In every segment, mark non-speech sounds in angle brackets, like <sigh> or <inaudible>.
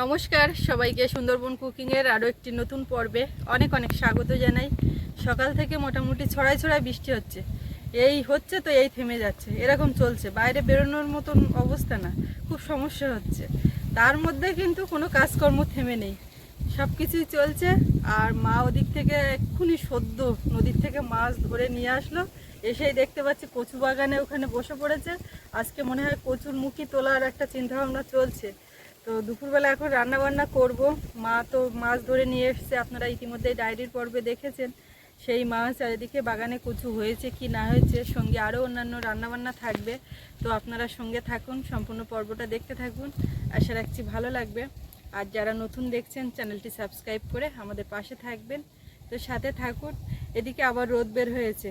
নমস্কার সবাইকে সুন্দরবন কুকিংয়ের আরও একটি নতুন পর্বে অনেক অনেক স্বাগত জানাই। সকাল থেকে মোটামুটি ছড়াই ছড়াই বৃষ্টি হচ্ছে। এই হচ্ছে তো এই থেমে যাচ্ছে, এরকম চলছে। বাইরে বেরোনোর মতন অবস্থা না, খুব সমস্যা হচ্ছে। তার মধ্যে কিন্তু কোনো কাজকর্ম থেমে নেই। সব কিছুই চলছে আর মা ওদিক থেকে এক্ষুনি সদ্য নদীর থেকে মাছ ধরে নিয়ে আসলো। এসেই দেখতে পাচ্ছি কচু বাগানে ওখানে বসে পড়েছে। আজকে মনে হয় কচুর মুখি তোলার একটা চিন্তাভাবনা চলছে। তো দুপুরবেলা এখন রান্না বান্না করব। মা তো মাছ ধরে নিয়ে এসেছে, আপনারা ইতিমধ্যে ডায়েরির পর্বে দেখেছেন। সেই মাছ চারিদিকে বাগানে কচু হয়েছে কি না হয়েছে সঙ্গে আরও অন্যান্য রান্নাবান্না থাকবে। তো আপনারা সঙ্গে থাকুন, সম্পূর্ণ পর্বটা দেখতে থাকুন। আশা রাখছি ভালো লাগবে। আর যারা নতুন দেখছেন, চ্যানেলটি সাবস্ক্রাইব করে আমাদের পাশে থাকবেন। তো সাথে থাকুন, এদিকে আবার রোদ বের হয়েছে।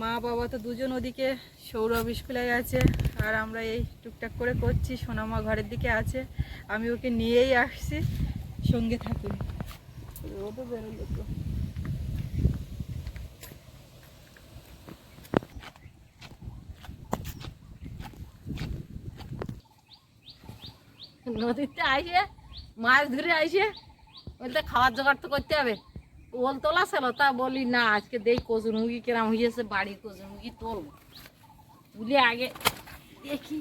মা বাবা তো দুজন ওদিকে সৌরভ স্কুলে গেছে। আর আমরা এই টুকটাক করে করছি, সোনামা ঘরের দিকে আছে, আমি ওকে নিয়েই আসছি, সঙ্গে রোদও বেরোলো তো নদীতে আইসে, মাছ ধরে আইসে, বলতে খাওয়ার জোগাড় তো করতে হবে। ওল তোলা ছিল, তা বলি, না, আজকে দেই কচুর মুরগি, কেরাম হয়েছে বাড়ির কচুর মুরগি তোলবো। তুলে আগে দেখি।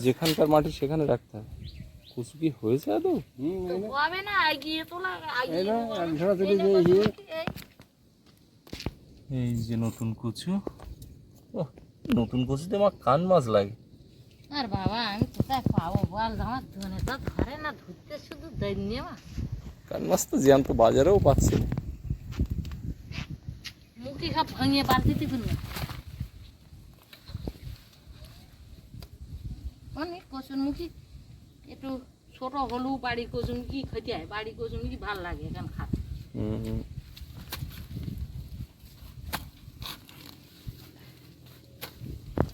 যেখানকার মাটি সেখানে রাখতে হবে কচু কি হয়েছে আদৌ? তো হবে না এগিয়ে তোলা এই যে নতুন কচু। ওহ, নতুন কচুতে আমার কান মাছ লাগে। আর বাবা আমি কোথায় পাবো বল? আমার ধনে তো ধরে না ধরতে শুধু দৈন্য কান মাছ তো জ্যান্ত বাজারেও পাচ্ছে। মুখি সব ভাঙিয়ে বালতিতে ফেলবে অনেক কচুরমুখী একটু ছোট হলেও বাড়ির কচুরমুখী খেতে হয়। বাড়ির কচুরমুখী ভালো লাগে এখন খাতে। হুম, হুম।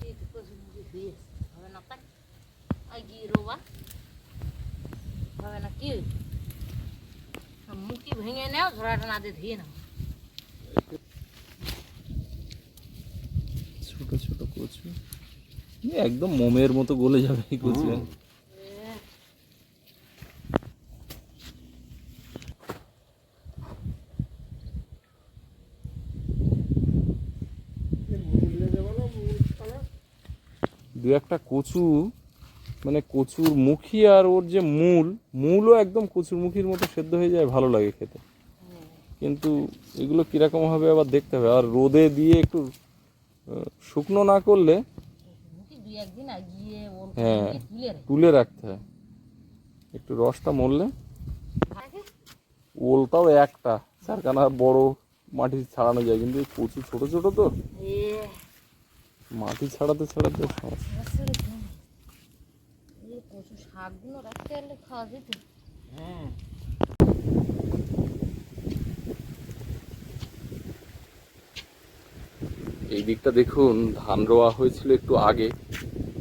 এই তো কচুরমুখী ধুয়ে হবে না তাই আর কি রোবা হবে না কি মুখি ভেঙে নাও ঝোড়াটা না দিয়ে ধুয়ে নাও ছোট ছোট কচু। একদম মোমের মতো গলে যাবে এই কচু। দু একটা কচু মানে কচুর মুখী আর ওর যে মূল মূলও একদম কচুর মুখির মতো সেদ্ধ হয়ে যায় ভালো লাগে খেতে। কিন্তু এগুলো কীরকম হবে আবার দেখতে হবে। আর রোদে দিয়ে একটু শুকনো না করলে হ্যাঁ। তুলে রাখতে হয়। একটু রসটা মরলে ওলটাও একটা। চারখানা বড় মাটি ছাড়ানো যায় কিন্তু কচু ছোট ছোট তো। মাটি ছাড়াতে ছাড়াতে সমস্যা আসলে কেন? এই কচু শাকগুলো রাখতে খাওয়া যেত। হ্যাঁ। এই দিকটা দেখুন, ধান রোয়া হয়েছিল একটু আগে।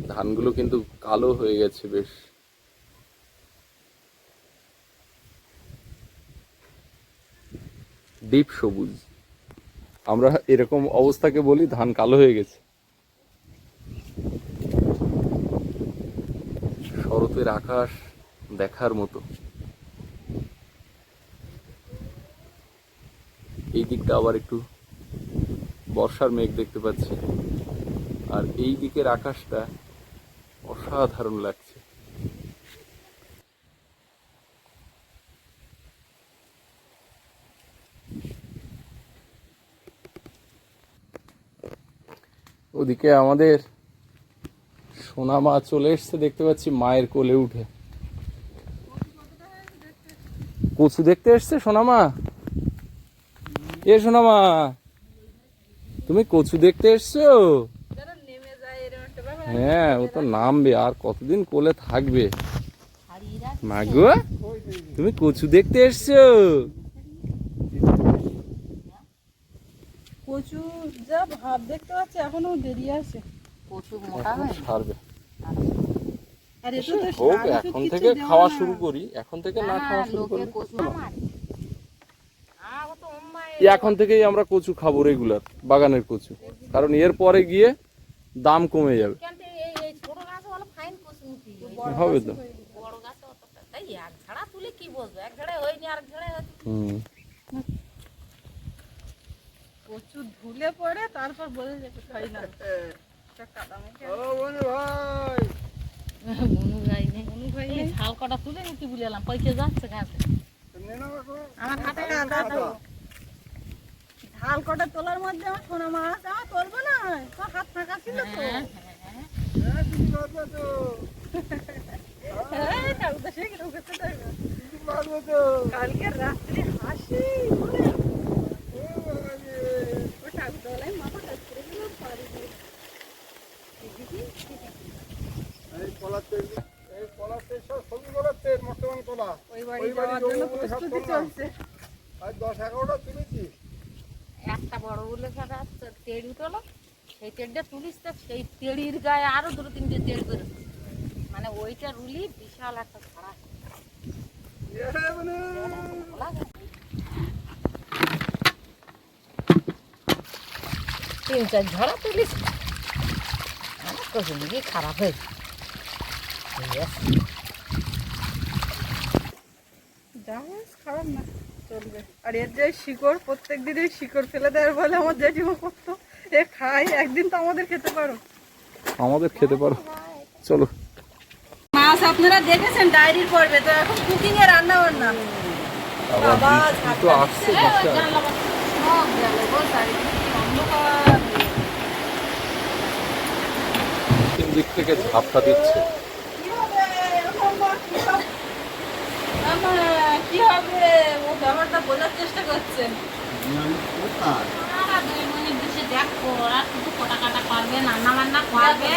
ধানগুলো কিন্তু কালো হয়ে গেছে বেশ। ডিপ সবুজ। আমরা এরকম অবস্থাকে বলি ধান কালো হয়ে গেছে। শরতের আকাশ দেখার মতো। এই দিকটা আবার একটু বর্ষার মেঘ দেখতে পাচ্ছি। আর এই দিকের আকাশটা অসাধারণ লাগছে। ওদিকে আমাদের সোনা মা চলে এসছে, দেখতে পাচ্ছি মায়ের কোলে উঠে। কচু দেখতে এসছে সোনামা এ সোনামা তুমি কচু দেখতে এসছো? হ্যাঁ ও তো নামবে, আর কতদিন কোলে থাকবে? মাগো তুমি কচু দেখতে এসছো? কচু যা ভাব দেখতে পাচ্ছি, এখনও দেরি আছে। কচু মোটা ছাড়বে। আর হোক এখন থেকে খাওয়া শুরু করি। এখন থেকে না খাওয়া শুরু অম্মায় এখন থেকেই আমরা কচু খাব রেগুলার বাগানের কচু। কারণ এর পরে গিয়ে দাম কমে যাবে। কেন কি এই এই ছোট গাছ হলো ফাইন কসমুটি হবে তো। প্রচুর ধুলে পড়ে তারপর বলে যেতে হয়। না মনু মনু ঝাল কটা তুলে নিতে বলে পয়সা যাচ্ছে গাছে আমার হাতে কটা তোলার মধ্যে আমার সোনা মাছ আমার তুলবো না। তোর হাত ফাঁকা ছিল তো। হ্যাঁ, হ্যাঁ। এই ঠাকুরদা সে কীরকম করতে থাকবে? করে দিল, পারি নি। ওই বাড়ি যাওয়ার জন্য প্রস্তুতি চলছে। একটা বড় বলে একটা তেড়ি তোলো সেই তেড়িটা তুলিস তো সেই তেড়ির গায়ে আরও দুটো তিনটে করে মানে ওইটা রুলি বিশাল একটা ছড়া খোলা তিন চার ঝড়া তুলিস। আমার কচু খারাপ হয়েছে। খারাপ না চলবে। আর এর যে শিকড় প্রত্যেক দিনই শিকড় ফেলে দেয় বলে আমার জেঠিমা করতো। এ খাই একদিন তো আমাদের খেতে পারো। আমাদের খেতে পারো। চলো। মাছ আপনারা দেখেছেন ডায়েরির পর্বে তো এখন কুকিং এ রান্না বান্না। বাবা, তো আসছে এই ওই জানলা বন্ধ। সব গেল গো, চারিদিকে অন্ধকার। দিক থেকে ঝাপটা দিচ্ছে কি হবে এরকম বা কি হবে? আমার কি হবে ও ব্যাপারটা বোঝার চেষ্টা করছে? দুই মিনিট বসে দেখো ওরা শুধু কোটা কাটা করবে রান্না বান্না করবে।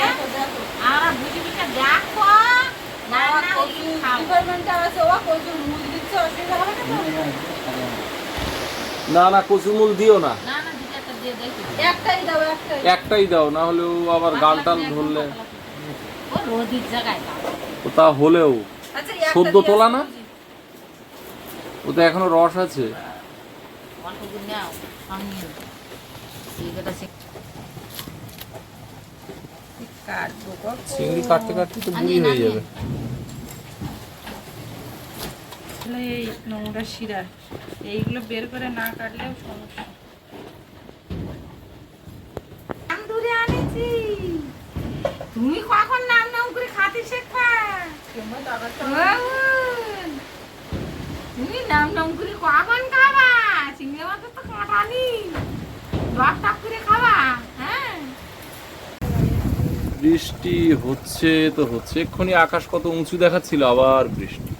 আমরা বুঝে বুঝে দেখো। রান্না হলে খাব। ডিপার্টমেন্টে আছে ও প্রচুর মুখ দিচ্ছে অসুবিধা হবে না না না কচুমুল দিও না। না না একটাই দাও একটাই। একটাই দাও না হলে ও আবার গাল টাল ধরলে। তা হলেও আচ্ছা সদ্য তোলা না? ও তো এখনও রস আছে? চিংড়ি কাটতে কাটতে তো বুড়ি হয়ে যাবে। এই নোংরা শিরা এইগুলো বের করে না কাটলেও সমস্যা। দূরে আনেছি। তুমি কখন নাম নাম করে খাতে শেখা হ্যাঁ? বৃষ্টি হচ্ছে তো হচ্ছে। এক্ষুনি আকাশ কত উঁচু দেখাচ্ছিল, আবার বৃষ্টি।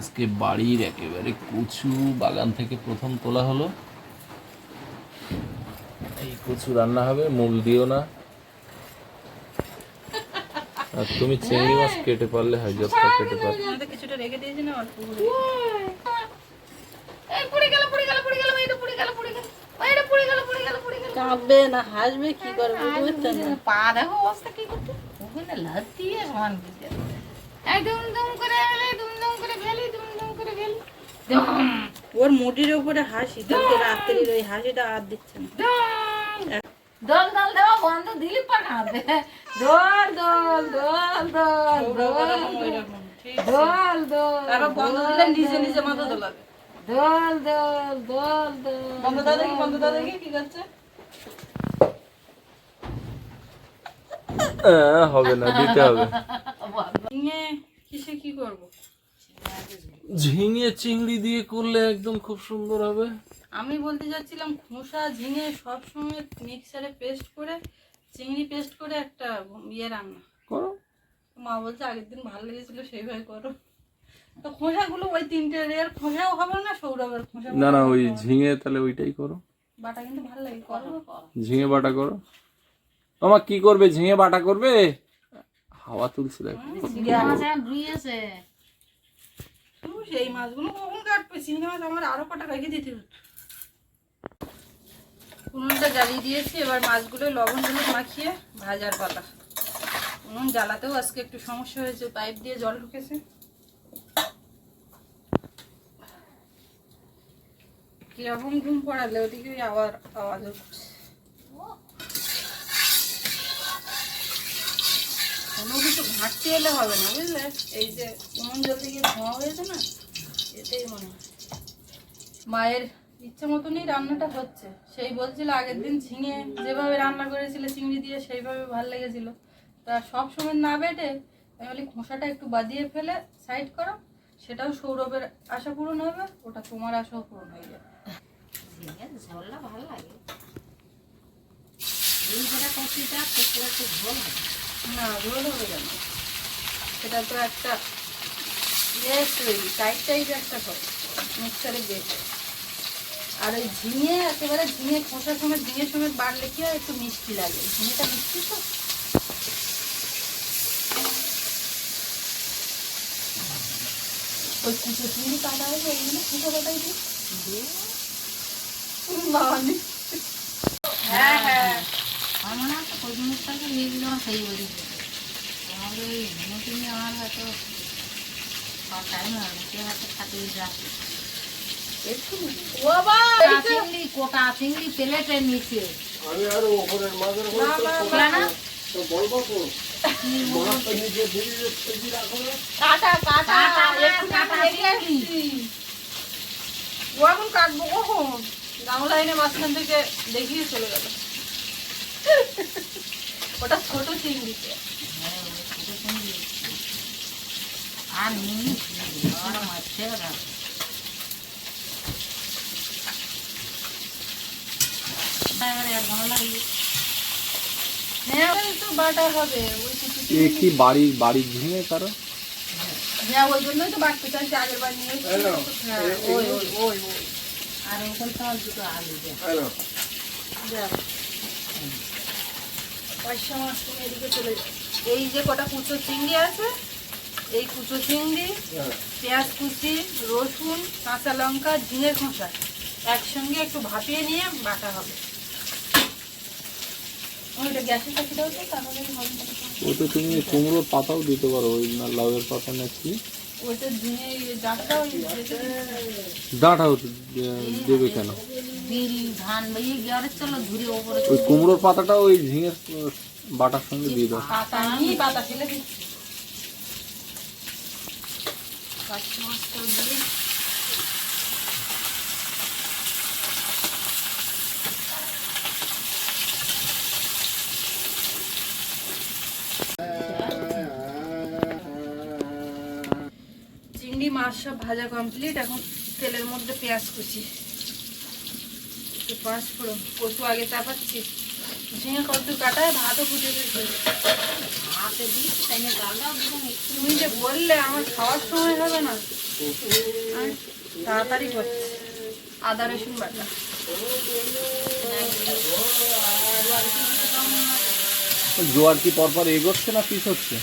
আজকে বাড়ির একেবারে কচু বাগান থেকে প্রথম তোলা হলো। এই কচু রান্না হবে, মূল দিও না। আর তুমি চিংড়ি মাছ কেটে পারলে হয় যতটা কেটে পারলে। কিছুটা রেখে দিয়েছি না অল্প এই পড়ে গেল পড়ে গেল পড়ে গেল পড়ে গেল পড়ে গেল পড়ে গেল পড়ে গেল পড়ে গেল। কাঁদবে না হাসবে কি করবে বুঝতে না। পা দেখো অবস্থা কি করতে ওখানে লাতিয়ে সমান দিতে এই দুম দুম করে দুম দুম করে গেলি দুম দুম করে গেলি ওর মুটির উপরে হাসি কালকে রাত্রির ওই হাসিটা আর দিচ্ছে না। দল দল দেওয়া বন্ধ দিলি পাকাবে দল দল দল দল দল। দল দল বন্ধ দিলে নিজে নিজে মাথা দোলাবে দল দল দল দল বন্ধ দাদা কি বন্ধ দাদা কি কি করছে হবে না দিতে হবে। নিয়ে কিসে কি করব? ঝিঙে চিংড়ি দিয়ে করলে একদম খুব সুন্দর হবে। আমি বলতে যাচ্ছিলাম খোসা ঝিঙে সব সময় মিক্সারে পেস্ট করে চিংড়ি পেস্ট করে একটা ইয়ে রান্না। করো। মা বলছে আগের দিন ভালো লেগেছিল সেইভাবে করো। তো খোসাগুলো ওই তিনটে এর খোসাও হবে না সৌরভের খোসা না না ওই ঝিঙে তাহলে ওইটাই করো। বাটা কিন্তু ভালো লাগে করো। ঝিঙে বাটা করো। তোমার কি করবে? ঝিঙে বাটা করবে? হাওয়া তুলছে দেখো। ধুইয়েছে শুধু সেই মাছগুলো কখন কাটবে? চিংড়ি মাছ আমার আরও কটা রেখে দিতে হতো উনুনটা জ্বালিয়ে দিয়েছি, এবার মাছগুলো লবণ হলুদ মাখিয়ে ভাজার পাতা উনুন জ্বালাতেও আজকে একটু সমস্যা হয়েছে, পাইপ দিয়ে জল ঢুকেছে। কীরকম ঘুম পড়ালে ওদিকে আবার আওয়াজ হচ্ছে। কোনো কিছু ঘাটতি এলে হবে না, বুঝলে? এই যে উনুন জলদি গিয়ে ধোঁয়া হয়েছে না এটাই মনে মায়ের ইচ্ছে মতনই রান্নাটা হচ্ছে। সেই বলছিল আগের দিন ঝিঙে যেভাবে রান্না করেছিল চিংড়ি দিয়ে সেইভাবে ভালো লেগেছিল। তা সব সময় না বেটে আমি বলি খোসাটা একটু বাদিয়ে ফেলে সাইড করো সেটাও সৌরভের আশা পূরণ হবে ওটা তোমার আশাও পূরণ হয়ে যাবে। ঝোলটা ভালো লাগে। না। ঝোল হবে কেন? সেটা তো একটা ইয়ে তৈরি টাইট টাইপ একটা করে মিক্সারে বেটে আর ওই ঝিঙে একেবারে ঝিঙে খোসার সময় ঝিঙে সময় বাড়লে কি হয়? একটু মিষ্টি লাগে। ঝিঙেটা মিষ্টি তো? ওই কুচো চিংড়ি কাটা ওইগুলো কুচো কাটাই দিই। হ্যাঁ হ্যাঁ। আমার মনে হয় জিনিসটাকে নিয়ে দিলে আমার সেই বলি তোমাকে ওই আমার হয়তো টাইম হবে সে হয়তো খাতে যাচ্ছে এক্ষুনি। ও বাবা এই যে- চিংড়ি কোটা চিংড়ি প্লেটের নিচে। আমি আরও ওপরের মাঝের না, না, কেন? তো বলব তো। মাছটা নিজে ফ্রিজে ফ্রিজে রাখো না কাটা কাটা কাটা না, এক্ষুনি কাটা আমি এগিয়ে আসছি। ও এখন কাটবো কখন? গামলা এনে মাঝখান থেকে দেখিয়ে চলে গেল। ওটা ছোট চিংড়িতে হ্যাঁ। আর আর মাছের গাছ এবারে আর ভালো লাগবে হ্যাঁ। ওই তো বাটা হবে ওই কিছু এ কি বাড়ির বাড়ির ঝিঙে কারও? হ্যাঁ ওই জন্যই তো বাটতে চাইছি আগের বার নিয়ে এসেছি। হ্যালো। হ্যাঁ ওই ওই ওই। ওই আর ওখানটা আর দুটো আলু দেয় হ্যালো। দেখ। পয়সা মাছ তুমি এদিকে চলে যাও। এই যে কটা কুচো চিংড়ি আছে এই কুচো চিংড়ি হ্যাঁ। পেঁয়াজ কুচি রসুন কাঁচা লঙ্কা ঝিঙের খোসা। একসঙ্গে একটু ভাপিয়ে নিয়ে বাটা হবে ওইটা গ্যাসের কাছে দাও তো তাহলে আমি গরম করে খাব। ও তো তুমি কুমড়োর পাতাও দিতে পারো ওই না লাউয়ের পাতা না কি? ওইটা ঝিঙে ডাঁটা ওই যেতে দিই। ডাঁটাও দেবে কেন? ওই কুমড়োর পাতাটা ওই ঝিঙের বাটার সঙ্গে দিয়ে দাও। পাতা দিয়ে চিংড়ি মাছ সব ভাজা কমপ্লিট এখন তেলের মধ্যে পেঁয়াজ কুচি একটু পাঁচ ফোড়ন কচু আগে চাপাচ্ছি ঝিঙে কত কাটায় ভাতও ফুটে গেছে তুমি যে বললে আমার খাওয়ার সময় হবে না তাড়াতাড়ি করছে আদা রসুন বাটা জোয়ার কি পরপর এগোচ্ছে না পিস হচ্ছে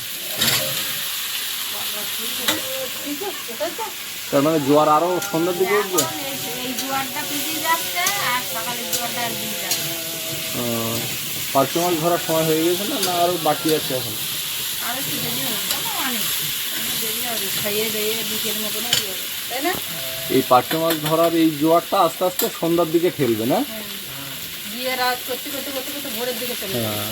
তার মানে জোয়ার আরও সন্ধ্যার দিকে উঠবে? পার্শ্ব মাছ ধরার সময় হয়ে গেছে না না আরও বাকি আছে এখন? এই পার্শ্ব মাছ ধরার এই জোয়ারটা আস্তে আস্তে সন্ধ্যার দিকে ঠেলবে না? দিয়ে রাত করতে করতে করতে করতে ভোরের দিকে চলে হ্যাঁ।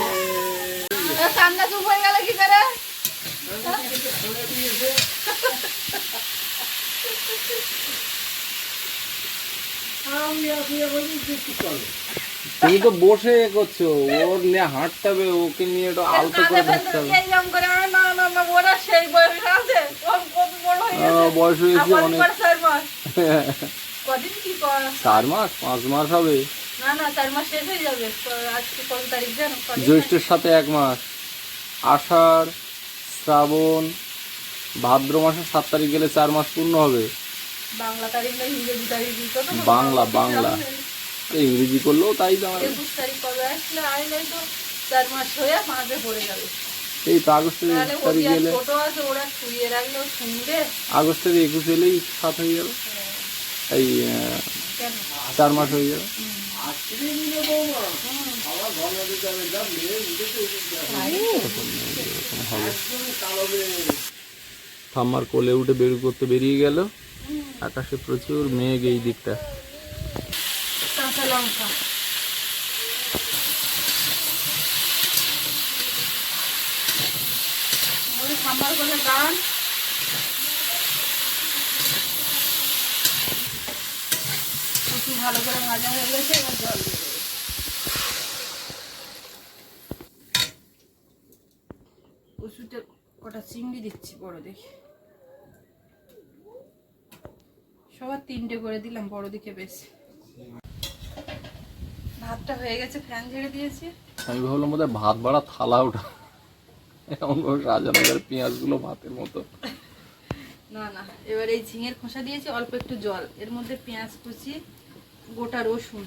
কান্না চুপ হয়ে গেল কি করে? তুমি তো বসে এ করছ ওর নিয়ে হাঁটতে হবে ওকে নিয়ে একটু আলতো করে ধরতে হবে। ফেলতে এইরকম করে আমার না না না ওরা সেই বয়স হয়ে হয়েছে অনেক। চার <laughs> মাস পাঁচ মাস হবে। না চার মাস শেষ হয়ে যাবে। আজকে কত তারিখ জানো? জ্যৈষ্ঠের সাথে এক মাস। আষাঢ় শ্রাবণ ভাদ্র মাসের সাত তারিখ গেলে চার মাস পূর্ণ হবে। বাংলা তারিখ না ইংরেজি তারিখ? বাংলা বাংলা। ইংরেজি করলেও তাই দাঁড়াবে একুশ তারিখ কবে আসলে? আইলেই তো। চার মাস হয়ে মাঝে পড়ে যাবে। এই তো আগস্টের একুশ তারিখ শুনবে। আগস্টের একুশ এলেই সাত হয়ে যাবে। এই চার মাস হয়ে যাবে। একদম কালো উঠে বের করতে বেরিয়ে গেল। আকাশে প্রচুর মেঘ এই দিকটা। লঙ্কা। গান প্রচুর ভালো করে মাজা হয়ে গেছে এবার জল দিয়ে দেবো। ওষুধে কটা চিংড়ি দিচ্ছি বড় দেখে। সবার তিনটে করে দিলাম বড় দিকে বেশ। ভাতটা হয়ে গেছে ফ্যান ঝেড়ে দিয়েছি। আমি ভাবলাম বোধহয় ভাত বাড়া থালা ওঠা। এমন সাজানো পেঁয়াজগুলো ভাতের মতো। না না এবার এই ঝিঙের খোসা দিয়েছি অল্প একটু জল। এর মধ্যে পেঁয়াজ কুচি গোটা রসুন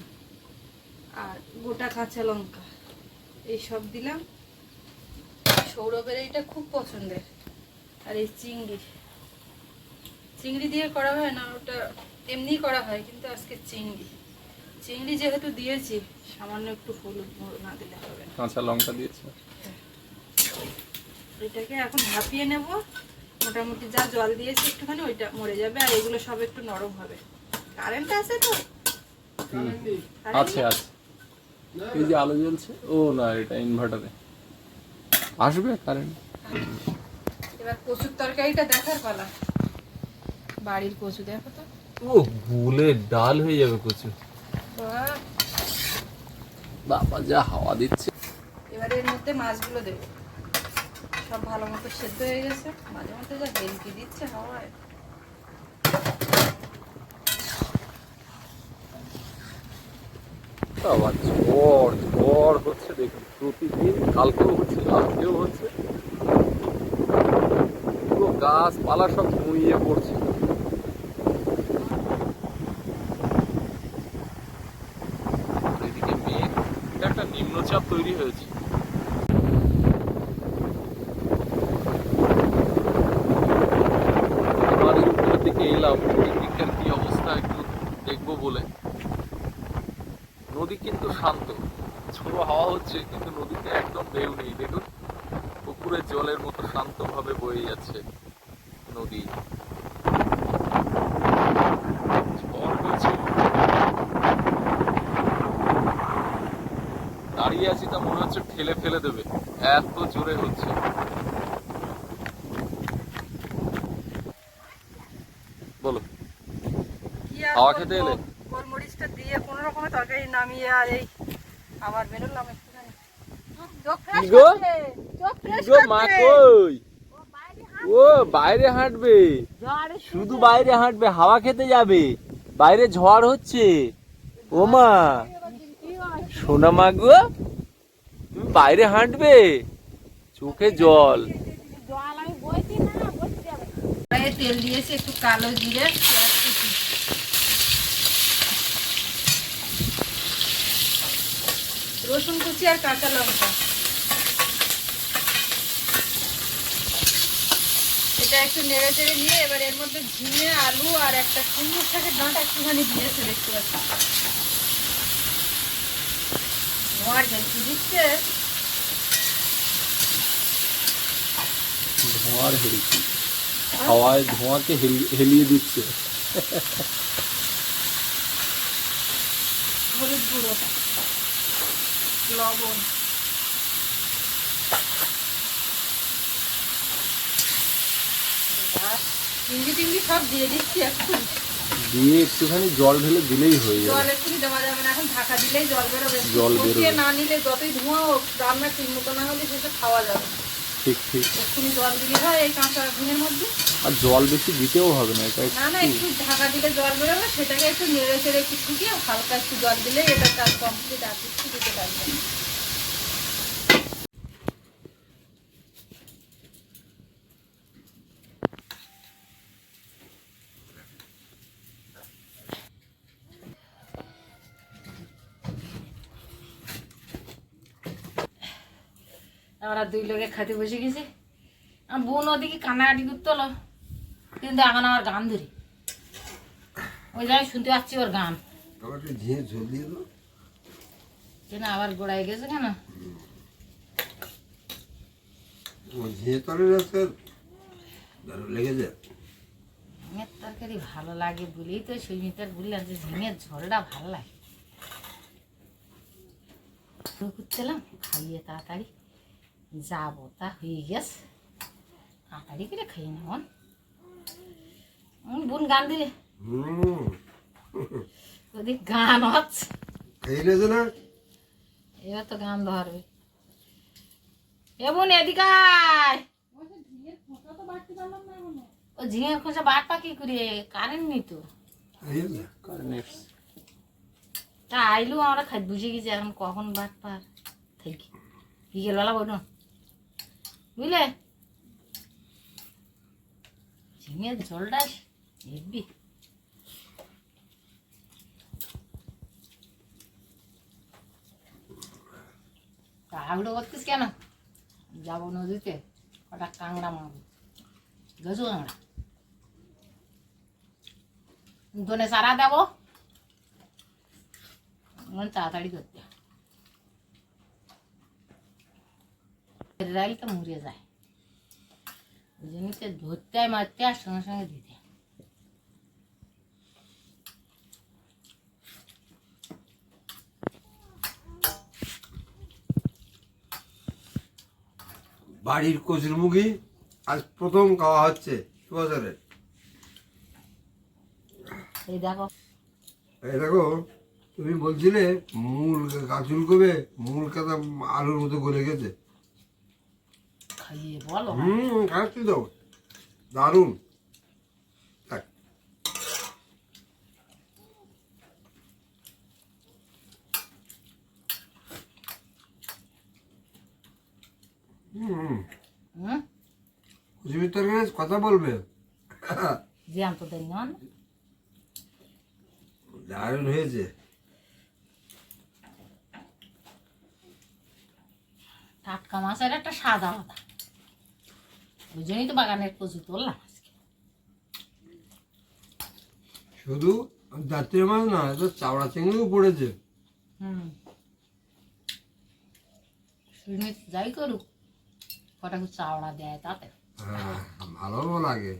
আর গোটা কাঁচা লঙ্কা। এই সব দিলাম। সৌরভের এইটা খুব পছন্দের। আর এই চিংড়ি। চিংড়ি দিয়ে করা হয় না ওটা এমনি করা হয় কিন্তু আজকে চিংড়ি। চিংড়ি যেহেতু দিয়েছি সামান্য একটু হলুদ গুঁড়ো না দিলে হবে কাঁচা লঙ্কা দিয়েছে? এটাকে এখন ভাপিয়ে নেব। মোটামুটি যা জল দিয়েছি একটুখানি ওইটা মরে যাবে আর এগুলো সব একটু নরম হবে। কারেন্ট আছে তো? আছে? আছে। এই যে আলো জ্বলছে ও না এটা ইনভার্টারে আসবে কারেন্ট এবার কচুর তরকারিটা দেখার পালা। বাড়ির কচু দেখো তো। ও ভুলে ডাল হয়ে যাবে কচু। বাহ! বাবা যা হাওয়া দিচ্ছে। এবার এর মধ্যে মাছগুলো দেবো। সব ভালো মতো সেদ্ধ হয়ে গেছে। মাঝে মধ্যে যা হেলকি দিচ্ছে হাওয়ায়। বাবা ঝড় ঝড় হচ্ছে, দেখুন, প্রতিদিন, কালকেও হচ্ছে আজকেও হচ্ছে। পুরো গাছপালা সব ধুইয়ে পড়ছে। একটা নিম্নচাপ তৈরি হয়েছে বাড়ির উপরের দিকে এলাম এই দিকটার কি অবস্থা একটু দেখব বলে নদী কিন্তু শান্ত ঝোড়ো হাওয়া হচ্ছে কিন্তু নদীতে একদম ঢেউ নেই দেখুন পুকুরের জলের মতো শান্তভাবে বয়ে যাচ্ছে নদী। দাঁড়িয়ে আছি তা মনে হচ্ছে ঠেলে ফেলে দেবে। এত জোরে হচ্ছে। বলো। হাওয়া খেতে এলে? গোলমরিচটা দিয়ে কোনো রকমের তরকারি নামিয়ে আর এই আবার বেরোলাম একটুখানি চোখ fresh কি গো? গো মা কই? ও বাইরে হাঁটবে। শুধু বাইরে হাঁটবে হাওয়া খেতে যাবে। বাইরে ঝড় হচ্ছে। ও মা। সোনা মা গো তুমি বাইরে হাঁটবে। চোখে জল। তেল দিয়েছি একটু কালো জিরে রসুন কুচি আর কাঁচা লঙ্কা। এটা একটু নেড়ে চেড়ে নিয়ে এবার এর মধ্যে ঝিঙে আলু আর একটা কুমড়োর শাকের ডাঁটা একটুখানি দিয়েছে দেখতে পাচ্ছি। ধোঁয়ার দিচ্ছে। ধোঁয়ার হেলকি হাওয়ায় ধোঁয়াকে হেলিয়ে দিচ্ছে। হলুদ গুঁড়ো লবণ এবার চিংড়ি টিংড়ি সব দিয়ে দিচ্ছি দিয়ে একটুখানি জল ঢেলে দিলেই হয়ে জল যাবে এক্ষুনি দেওয়া যাবে না এখন ঢাকা দিলেই জল বেরোবে। জল বেরোবে। না নিলে যতই ধোঁয়া হোক রান্না ঠিক মতো না হলে সেটা খাওয়া যাবে। ঠিক ঠিক। জল দিলে হয় এই কাঁচা ঘুমের মধ্যে। আর জল বেশি দিতেও হবে না এটা না না একটু একটু ঢাকা দিলে জল বেরোবে সেটাকে একটু নেড়ে চেড়ে একটু ফুটিয়ে হালকা একটু জল দিলে এটা তার কমপ্লিট আর কিছু দিতে পারবে আমরা দুই লোকে খেতে বসে গেছি। আমার বোন ওদিকে কান্নাকাটি করতে হলো কিন্তু এখন আমার গান ধরি। ওই জায়গায় শুনতে পাচ্ছি ওর গান। কেন আবার গোড়ায় গেছে কেন? ঝিঙের তরকারি ভালো লাগে বলেই তো সেই মিটার বললাম যে ঝিঙের ঝোলটা ভালো লাগে। করতেলাম খাইয়ে তাড়াতাড়ি। যাব তা হয়ে গেছে। তাড়াতাড়ি করে খাইয়ে নেব বোন গান দিলে? ওদিক গান হচ্ছে। নিয়েছে না এবার তো গান ধরবে। এ বোন এদিকে ও ঝিঙের খোসা বাটপা কি করে কারেন্ট নেই তো। তা আইলু আমরা খাই বুঝে গেছি এখন কখন বাট পার। থেকে। বিকেলবেলা বলুন বুঝলে ঝিঙের ঝোলটা হেবি তাহলে করতিস কেন যাব নদীতে কটা কাংড়া মারবো গেছো কাংড়া দোনে সারা দেবো আমার তাড়াতাড়ি করতে হয়। রাইলটা মরে যায়। ওই জন্যতে ধরতে মারতে আর সঙ্গে সঙ্গে দিতে। বাড়ির কচুর মুখী আজ প্রথম খাওয়া হচ্ছে বছরে? এই দেখো। এই দেখো তুমি বলছিলে মূল গাছুল কবে মূল কাদা আলুর মতো গলে গেছে। খাইয়ে বলো হুম খাচ্ছি তো। দারুণ। কথা বলবে? দেন দারুণ হয়েছে। টাটকা মাছের একটা সাদা আলাদা। ওই জন্যই তো বাগানের কচু আজকে শুধু জাতীয় মাছ না এটা চাওড়া চিংড়িও পড়েছে। হুম। শুনে যাই করুক কটা চাওড়া দেয় তাতে। হ্যাঁ ভালো লাগে।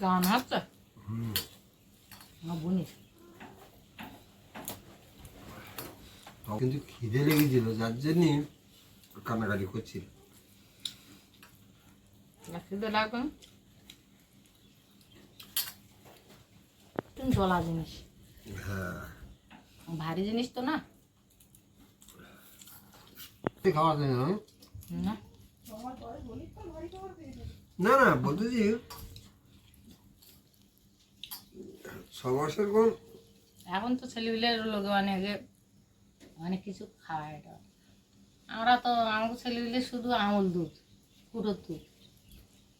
গান হচ্ছে আমার বোনের। তখন কিন্তু খিদে লেগেছিল যার জন্য কান্নাকাটি করছিল? জলা জিনিস। হ্যাঁ। ভারী জিনিস তো না? খাওয়া যায় না। না না না বলতেছি ছ কোন এখন তো ছেলেপিলের লোক মানে আগে অনেক কিছু খাওয়ায় এটা। আমরা তো আমার ছেলেপিলে শুধু আমল দুধ পুরো দুধ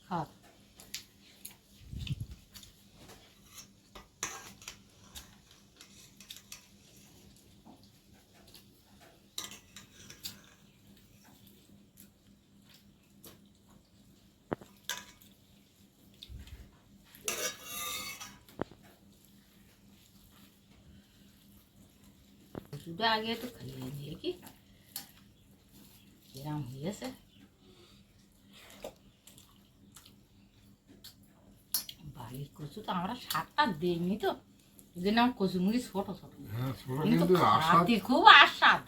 খাওয়া দুধটা আগে একটু খাইয়ে নিয়ে কি? কিরাম হয়েছে বাড়ির কচু তো আমরা সাতটা দেইনি তো। ওই জন্য আমার কচু মুড়ি ছোট ছোট। হ্যাঁ কিন্তু কিন্তু খাতে খুব আস্বাদ।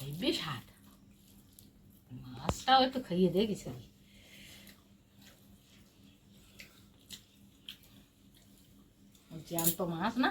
হেবি স্বাদ। মাছটাও একটু খাইয়ে দেখেছি। জ্যান্ত মাছ না?